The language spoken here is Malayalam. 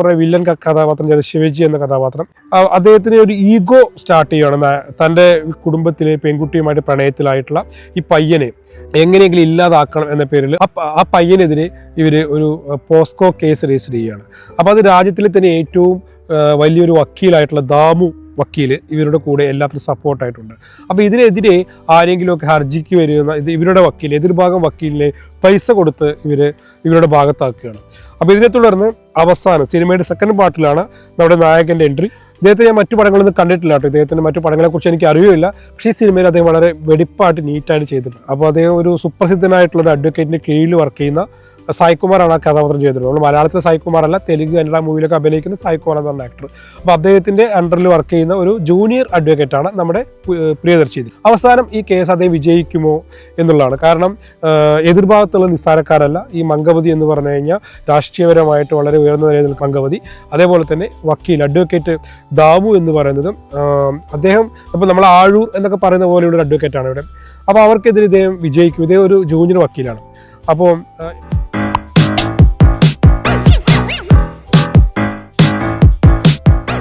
കുറെ വില്ലൻ കഥാപാത്രം ചെയ്ത ശിവജി എന്ന കഥാപാത്രം. അദ്ദേഹത്തിന് ഒരു ഈഗോ സ്റ്റാർട്ട് ചെയ്യുകയാണ് തന്റെ കുടുംബത്തിലെ പെൺകുട്ടിയുമായിട്ട് പ്രണയത്തിലായിട്ടുള്ള ഈ പയ്യനെ എങ്ങനെയെങ്കിലും ഇല്ലാതാക്കണം എന്ന പേരിൽ ആ പയ്യനെതിരെ ഇവർ ഒരു പോസ്കോ കേസ് രജിസ്റ്റർ ചെയ്യുകയാണ് അപ്പോൾ അത് രാജ്യത്തിലെ തന്നെ ഏറ്റവും വലിയൊരു വക്കീലായിട്ടുള്ള ദാമു വക്കീൽ ഇവരുടെ കൂടെ എല്ലാത്തിനും സപ്പോർട്ടായിട്ടുണ്ട് അപ്പോൾ ഇതിനെതിരെ ആരെങ്കിലുമൊക്കെ ഹർജിക്ക് വരുന്ന ഇത് ഇവരുടെ വക്കീൽ എതിർഭാഗം വക്കീലിനെ പൈസ കൊടുത്ത് ഇവർ ഇവരുടെ ഭാഗത്താക്കുകയാണ്. അപ്പോൾ ഇതിനെ തുടർന്ന് അവസാനം സിനിമയുടെ സെക്കൻഡ് പാർട്ടിലാണ് നമ്മുടെ നായകന്റെ എൻട്രി ഇദ്ദേഹത്തെ ഞാൻ മറ്റു പടങ്ങളൊന്നും കണ്ടിട്ടില്ല കേട്ടോ. ഇദ്ദേഹത്തിന്റെ മറ്റു പടങ്ങളെക്കുറിച്ച് എനിക്ക് അറിയില്ല പക്ഷേ ഈ സിനിമയിൽ അദ്ദേഹം വളരെ വെടിപ്പായിട്ട് നീറ്റായിട്ട് ചെയ്തിട്ടുണ്ട്. അപ്പോൾ അദ്ദേഹം ഒരു സുപ്രസിദ്ധനായിട്ടുള്ള ഒരു അഡ്വക്കേറ്റിന്റെ കീഴിൽ വർക്ക് ചെയ്യുന്ന സായികുമാറാണ് ആ കഥാപാത്രം ചെയ്തിട്ടുള്ളത്. നമ്മൾ മലയാളത്തിലെ സായികുമാർ അല്ല തെലുങ്ക് കന്നഡ മൂവിയിലൊക്കെ അഭിനയിക്കുന്ന സായികുമാർ എന്ന് പറഞ്ഞ ആക്ടർ അപ്പോൾ അദ്ദേഹത്തിന്റെ അണ്ടറിൽ വർക്ക് ചെയ്യുന്ന ഒരു ജൂനിയർ അഡ്വക്കേറ്റ് ആണ് നമ്മുടെ പ്രിയദർശി അവസാനം ഈ കേസ് അദ്ദേഹം വിജയിക്കുമോ എന്നുള്ളതാണ്. കാരണം എതിർഭാഗത്തുള്ള നിസ്സാരക്കാരല്ല. ഈ മംഗവതി എന്ന് പറഞ്ഞു കഴിഞ്ഞാൽ രാഷ്ട്രീയപരമായിട്ട് വളരെ ഉയർന്ന നിലയിൽ നിൽക്കുന്ന മംഗവതി. അതേപോലെ തന്നെ വക്കീൽ അഡ്വക്കേറ്റ് ദാവു എന്ന് പറയുന്നതും അദ്ദേഹം ഇപ്പോൾ നമ്മൾ ആഴൂർ എന്നൊക്കെ പറയുന്ന പോലെയുള്ള അഡ്വക്കേറ്റാണ് ഇവിടെ. അപ്പോൾ അവർക്കെതിരെ ഇദ്ദേഹം വിജയിക്കും. ഇദ്ദേഹം ഒരു ജൂനിയർ വക്കീലാണ്. അപ്പോൾ